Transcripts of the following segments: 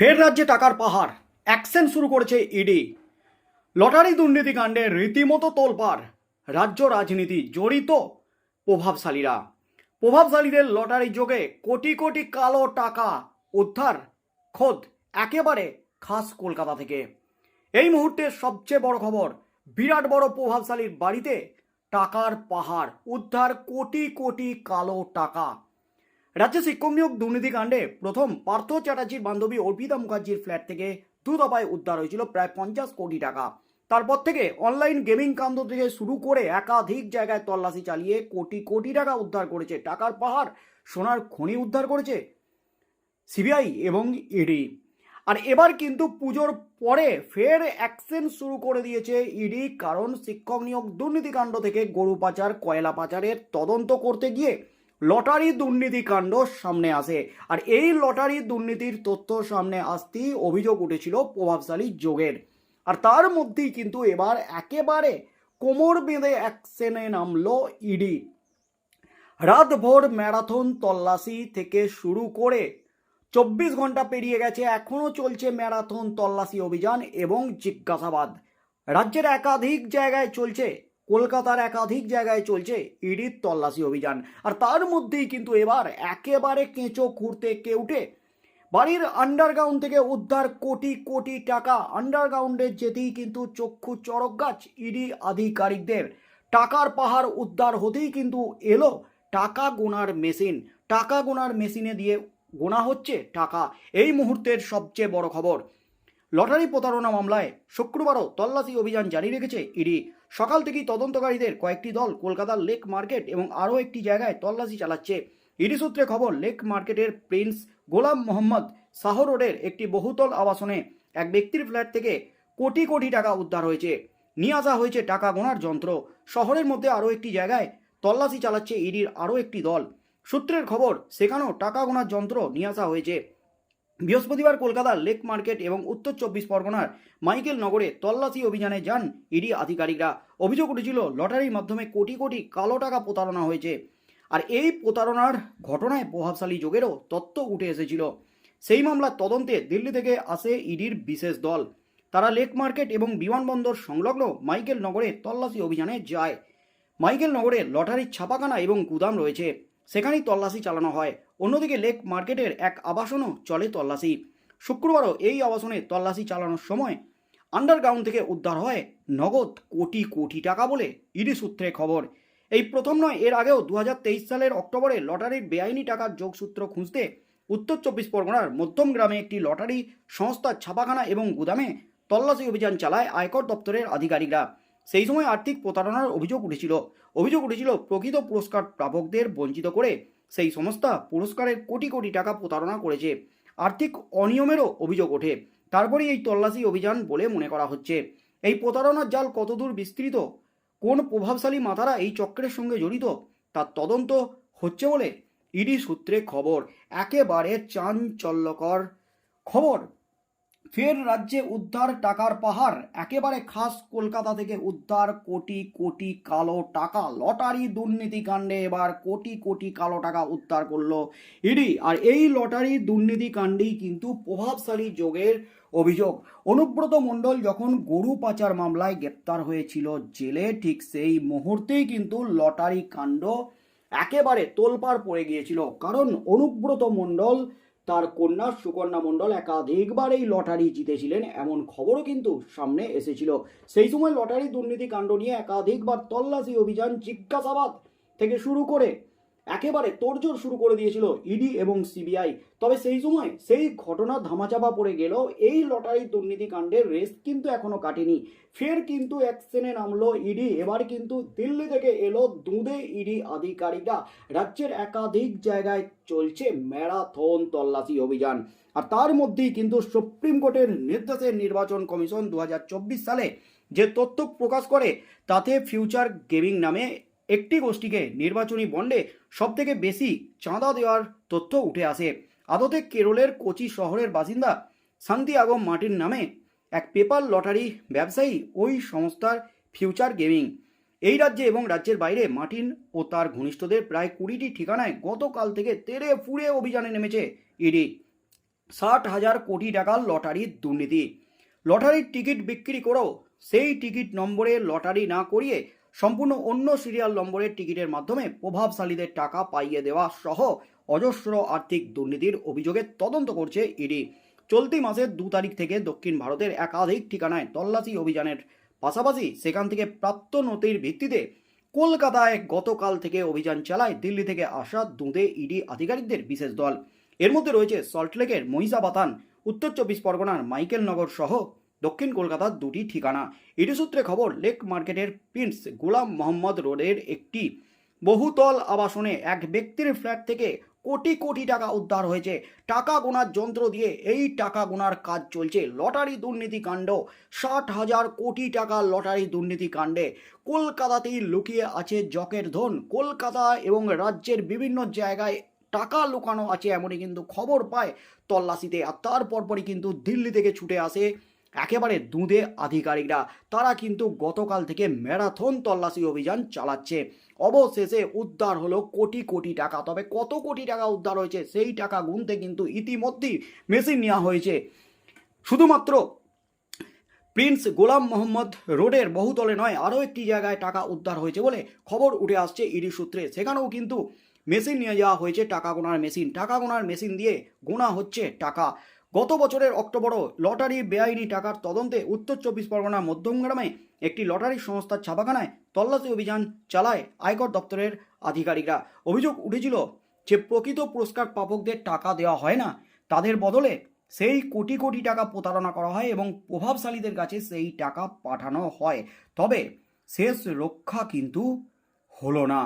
ফের রাজ্যে টাকার পাহাড়। অ্যাকশন শুরু করেছে ইডি। লটারি দুর্নীতিকাণ্ডে রীতিমতো তোলপাড়। রাজ্য রাজনীতি জড়িত প্রভাবশালীরা। প্রভাবশালীদের লটারি যোগে কোটি কোটি কালো টাকা উদ্ধার, খোদ একেবারে খাস কলকাতা থেকে। এই মুহূর্তে সবচেয়ে বড় খবর, বিরাট বড় প্রভাবশালীর বাড়িতে টাকার পাহাড়, উদ্ধার কোটি কোটি কালো টাকা। রাজ্যে শিক্ষক নিয়োগ দুর্নীতিকাণ্ডে প্রথম পার্থ চ্যাটার্জির বান্ধবী অর্পিতা মুখার্জির ফ্ল্যাট থেকে দু দফায় উদ্ধার হয়েছিল প্রায় পঞ্চাশ কোটি টাকা। তারপর থেকে অনলাইন গেমিং কাণ্ড থেকে শুরু করে একাধিক জায়গায় তল্লাশি চালিয়ে কোটি কোটি টাকা উদ্ধার করেছে, টাকার পাহাড়, সোনার খনি উদ্ধার করেছে সিবিআই এবং ইডি। আর এবার কিন্তু পুজোর পরে ফের অ্যাকশন শুরু করে দিয়েছে ইডি, কারণ শিক্ষক নিয়োগ দুর্নীতিকাণ্ড থেকে গরু পাচার, কয়লা পাচারের তদন্ত করতে গিয়ে লটারি দুর্নীতিকাণ্ড সামনে আসে। আর এই লটারি দুর্নীতির তথ্য সামনে আসতেই অভিযোগ উঠেছিল প্রভাবশালী যোগের। আর তার মধ্যেই কিন্তু এবার একেবারে কোমর বেঁধে অ্যাকশনে নামলো ইডি। রাতভর ম্যারাথন তল্লাশি থেকে শুরু করে চব্বিশ ঘণ্টা পেরিয়ে গেছে, এখনও চলছে ম্যারাথন তল্লাশি অভিযান এবং জিজ্ঞাসাবাদ। রাজ্যের একাধিক জায়গায় চলছে কলকাতার একাধিক জায়গায় চলছে ইডির তল্লাশি অভিযান। আর তার মধ্যেই কিন্তু এবার একেবারে কেঁচো খুঁড়তে কেউটে বাড়ির আন্ডারগ্রাউন্ড থেকে উদ্ধার কোটি কোটি টাকা। আন্ডারগ্রাউন্ডে যেতেই কিন্তু চক্ষু চড়ক গাছ ইডি আধিকারিকদের। টাকার পাহাড় উদ্ধার হতেই কিন্তু এলো টাকা গোনার মেশিন। টাকা গোনার মেশিনে দিয়ে গোনা হচ্ছে টাকা। এই মুহূর্তের সবচেয়ে বড় খবর লটারি প্রতারণা মামলায় শুক্রবারও তল্লাশি অভিযান জারি রেখেছে ইডি। সকাল থেকেই তদন্তকারীদের কয়েকটি দল কলকাতার লেক মার্কেট এবং আরও একটি জায়গায় তল্লাশি চালাচ্ছে। ইডি সূত্রে খবর, লেক মার্কেটের প্রিন্স গোলাম মোহাম্মদ শাহ রোডের একটি বহুতল আবাসনে এক ব্যক্তির ফ্ল্যাট থেকে কোটি কোটি টাকা উদ্ধার হয়েছে। নিয়ে আসা হয়েছে টাকা গোনার যন্ত্র। শহরের মধ্যে আরও একটি জায়গায় তল্লাশি চালাচ্ছে ইডির আরও একটি দল। সূত্রের খবর, সেখানেও টাকা গোনার যন্ত্র নিয়ে আসা হয়েছে। বৃহস্পতিবার কলকাতার লেক মার্কেট এবং উত্তর চব্বিশ পরগনার মাইকেল নগরে তল্লাশি অভিযানে যান ইডি আধিকারিকরা। অভিযোগ উঠেছিল, লটারির মাধ্যমে কোটি কোটি কালো টাকা প্রতারণা হয়েছে। আর এই প্রতারণার ঘটনায় প্রভাবশালী যোগেরও তথ্য উঠে এসেছিল। সেই মামলার তদন্তে দিল্লি থেকে আসে ইডির বিশেষ দল। তারা লেক মার্কেট এবং বিমানবন্দর সংলগ্ন মাইকেল নগরে তল্লাশি অভিযানে যায়। মাইকেল নগরে লটারির ছাপাখানা এবং গুদাম রয়েছে। সেখানেই তল্লাশি চালানো হয়। অন্যদিকে লেক মার্কেটের এক আবাসনও চলে তল্লাশি। শুক্রবারও এই আবাসনে তল্লাশি চালানোর সময় আন্ডারগ্রাউন্ড থেকে উদ্ধার হয় নগদ কোটি কোটি টাকা বলে ইডি সূত্রে খবর। এই প্রথম নয়, এর আগেও দু হাজার তেইশ সালের অক্টোবরে লটারির বেআইনি টাকার যোগসূত্র খুঁজতে উত্তর চব্বিশ পরগনার মধ্যম গ্রামে একটি লটারি সংস্থার ছাপাখানা এবং গুদামে তল্লাশি অভিযান চালায় আয়কর দপ্তরের আধিকারিকরা। সেই সময় আর্থিক প্রতারণার অভিযোগ উঠেছিল। অভিযোগ উঠেছিল, প্রকৃত পুরস্কার প্রাপকদের বঞ্চিত করে সেই সংস্থা পুরস্কারের কোটি কোটি টাকা প্রতারণা করেছে। আর্থিক অনিয়মেরও অভিযোগ ওঠে। তারপরে এই তল্লাশি অভিযান বলে মনে করা হচ্ছে। এই প্রতারণার জাল কতদূর বিস্তৃত? কোন প্রভাবশালী মাথারা এই চক্রের সঙ্গে জড়িত? তার তদন্ত হচ্ছে বলে ইডি সূত্রে খবর। একেবারে চাঞ্চল্যকর খবর। ফের রাজ্যে উদ্ধার টাকার পাহাড়, একেবারে খাস কলকাতা থেকে উদ্ধার কোটি কোটি কালো টাকা। লটারি দুর্নীতি কাণ্ডে এবার কোটি কোটি কালো টাকা উদ্ধার করল ইডি। আর এই লটারি দুর্নীতি কাণ্ডেই কিন্তু প্রভাবশালী যোগের অভিযোগ। অনুব্রত মণ্ডল যখন গরু পাচার মামলায় গ্রেপ্তার হয়েছিল জেলে, ঠিক সেই মুহূর্তেই কিন্তু লটারি কাণ্ড একেবারে তোলপাড় পড়ে গিয়েছিল। কারণ অনুব্রত মণ্ডল তার কন্যা সুকন্যা মণ্ডল একাধিকবার এই লটারি জিতেছিলেন, এমন খবরও কিন্তু সামনে এসেছিল। সেই সময় লটারি দুর্নীতি কাণ্ড নিয়ে একাধিকবার তল্লাশি অভিযান, জিজ্ঞাসাবাদ থেকে শুরু করে একেবারে তোড়জোড় শুরু করে দিয়েছিল ইডি এবং সিবিআই। তবে সেই সময় সেই ঘটনা ধামাচাপা পড়ে গেল। এই লটারি দুর্নীতি কাণ্ডের রেস কিন্তু এখনও কাটেনি। ফের কিন্তু অ্যাকশনে নামলো ইডি। এবার কিন্তু দিল্লি থেকে এলো দুঁদে ইডি আধিকারিকরা। রাজ্যের একাধিক জায়গায় চলছে ম্যারাথন তল্লাশি অভিযান। আর তার মধ্যেই কিন্তু সুপ্রিম কোর্টের নির্দেশে নির্বাচন কমিশন দু হাজার চব্বিশ সালে যে তথ্য প্রকাশ করে তাতে ফিউচার গেমিং নামে একটি গোষ্ঠীকে নির্বাচনী বন্ডে সবথেকে বেশি চাঁদা দেওয়ার তথ্য উঠে আসে। আদতে কেরলের কোচি শহরের বাসিন্দা শান্তিয়াগো মার্টিন নামে এক পেপার লটারি ব্যবসায়ী ওই সংস্থার ফিউচার গেমিং। এই রাজ্যে এবং রাজ্যের বাইরে মার্টিন ও তার ঘনিষ্ঠদের প্রায় কুড়িটি ঠিকানায় গতকাল থেকে তেরে ফুড়ে অভিযানে নেমেছে ইডি। ষাট হাজার কোটি টাকার লটারির দুর্নীতি। লটারির টিকিট বিক্রি করেও সেই টিকিট নম্বরে লটারি না করিয়ে সম্পূর্ণ অন্য সিরিয়াল নম্বরের টিকিটের মাধ্যমে প্রভাবশালীদের টাকা পাইয়ে দেওয়া সহ অজস্র আর্থিক দুর্নীতির অভিযোগে তদন্ত করছে ইডি। চলতি মাসের দু তারিখ থেকে দক্ষিণ ভারতের একাধিক ঠিকানায় তল্লাশি অভিযানের পাশাপাশি সেখান থেকে প্রাপ্ত নথির ভিত্তিতে কলকাতায় গতকাল থেকে অভিযান চালায় দিল্লি থেকে আসা দুঁদে ইডি আধিকারিকদের বিশেষ দল। এর মধ্যে রয়েছে সল্টলেকের মহিষাবাতান উত্তর চব্বিশ পরগনার মাইকেলনগর সহ দক্ষিণ কলকাতার দুটি ঠিকানা। ইডি সূত্রে খবর, লেক মার্কেটের প্রিন্স গোলাম মোহাম্মদ রোডের একটি বহুতল আবাসনে এক ব্যক্তির ফ্ল্যাট থেকে কোটি কোটি টাকা উদ্ধার হয়েছে। টাকা গোনার যন্ত্র দিয়ে এই টাকা গোনার কাজ চলছে। লটারি দুর্নীতি কাণ্ড, ষাট হাজার কোটি টাকা লটারি দুর্নীতি কাণ্ডে। কলকাতাতেই লুকিয়ে আছে জকের ধন। কলকাতা এবং রাজ্যের বিভিন্ন জায়গায় টাকা লুকানো আছে এমনই কিন্তু খবর পায় তল্লাশিতে। আর তার পরপরই কিন্তু দিল্লি থেকে ছুটে আসে একেবারে দুধে আধিকারিকরা। তারা কিন্তু গতকাল থেকে ম্যারাথন তল্লাশি অভিযান চালাচ্ছে। অবশেষে উদ্ধার হলো কোটি কোটি টাকা। তবে কত কোটি টাকা উদ্ধার হয়েছে সেই টাকা গুনতে কিন্তু ইতিমধ্যেই মেশিন নেওয়া হয়েছে। শুধুমাত্র প্রিন্স গোলাম মোহাম্মদ রোডের বহুতলে নয়, আরও একটি জায়গায় টাকা উদ্ধার হয়েছে বলে খবর উঠে আসছে ইডি সূত্রে। সেখানেও কিন্তু মেশিন নিয়ে যাওয়া হয়েছে টাকা গোনার মেশিন। টাকা গোনার মেশিন দিয়ে গোনা হচ্ছে টাকা। গত বছরের অক্টোবরও লটারি বেআইনি টাকার তদন্তে উত্তর চব্বিশ পরগনার মধ্যমগ্রামে একটি লটারি সংস্থার ছাপাখানায় তল্লাশি অভিযান চালায় আয়কর দপ্তরের আধিকারিকরা। অভিযোগ উঠেছিল যে, প্রকৃত পুরস্কার প্রাপকদের টাকা দেওয়া হয় না। তাদের বদলে সেই কোটি কোটি টাকা প্রতারণা করা হয় এবং প্রভাবশালীদের কাছে সেই টাকা পাঠানো হয়। তবে শেষ রক্ষা কিন্তু হলো না।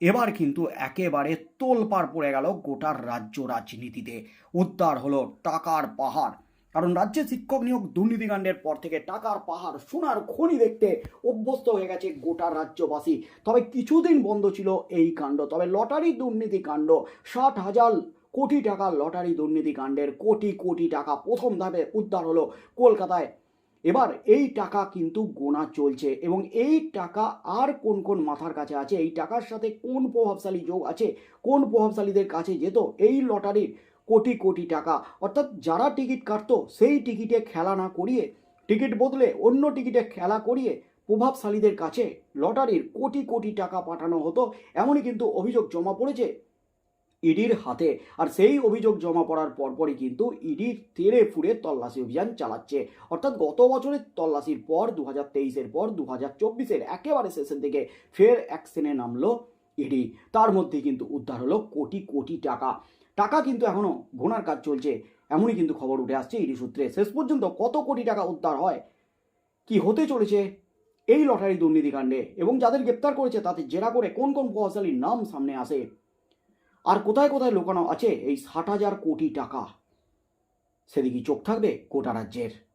এবার কিন্তু একেবারে তোলপাড় পড়ে গেল গোটা রাজ্য রাজনীতিতে। উদ্ধার হলো টাকার পাহাড়। কারণ রাজ্যে শিক্ষক নিয়োগ দুর্নীতিকাণ্ডের পর থেকে টাকার পাহাড় সোনার খনি দেখতে অভ্যস্ত হয়ে গেছে গোটা রাজ্যবাসী। তবে কিছুদিন বন্ধ ছিল এই কাণ্ড। তবে লটারি দুর্নীতি কাণ্ড, ষাট হাজার কোটি টাকা লটারি দুর্নীতি কাণ্ডের কোটি কোটি টাকা প্রথম ধাপে উদ্ধার হলো কলকাতায়। এবার এই টাকা কিন্তু গোনা চলছে এবং এই টাকা আর কোন কোন মাথার কাছে আছে? এই টাকার সাথে কোন প্রভাবশালী যোগ আছে? কোন প্রভাবশালীদের কাছে যেত? এই লটারির কোটি কোটি টাকা। অর্থাৎ যারা টিকিট কাটতো, সেই টিকিটে খেলা না করিয়ে, টিকিট বদলে অন্য টিকিটে খেলা করিয়ে প্রভাবশালীদের কাছে লটারির কোটি কোটি টাকা পাঠানো হতো। এমনই কিন্তু অভিযোগ জমা পড়েছে ইডির হাতে। আর সেই অভিযোগ জমা পড়ার পরপরই কিন্তু ইডি তেড়ে ফুড়ে তল্লাশি অভিযান চালাচ্ছে। অর্থাৎ গত বছরের তল্লাশির পর দু হাজার তেইশের পর দু হাজার চব্বিশের একেবারে শেষের দিকে ফের অ্যাকশনে নামলো ইডি। তার মধ্যে কিন্তু উদ্ধার হলো কোটি কোটি টাকা। টাকা কিন্তু এখনও গোনার কাজ চলছে। এমনই কিন্তু খবর উঠে আসছে ইডি সূত্রে। শেষ পর্যন্ত কত কোটি টাকা উদ্ধার হয়? কি হতে চলেছে? এই লটারি দুর্নীতিকাণ্ডে। এবং যাদের গ্রেপ্তার করেছে তাতে জেরা করে কোন কোন প্রভাবশালীর নাম সামনে আসে? আর কোথায় কোথায় লোকানো আছে এই ষাট হাজার কোটি টাকা? সেদিকে চোখ থাকবে গোটা রাজ্যের।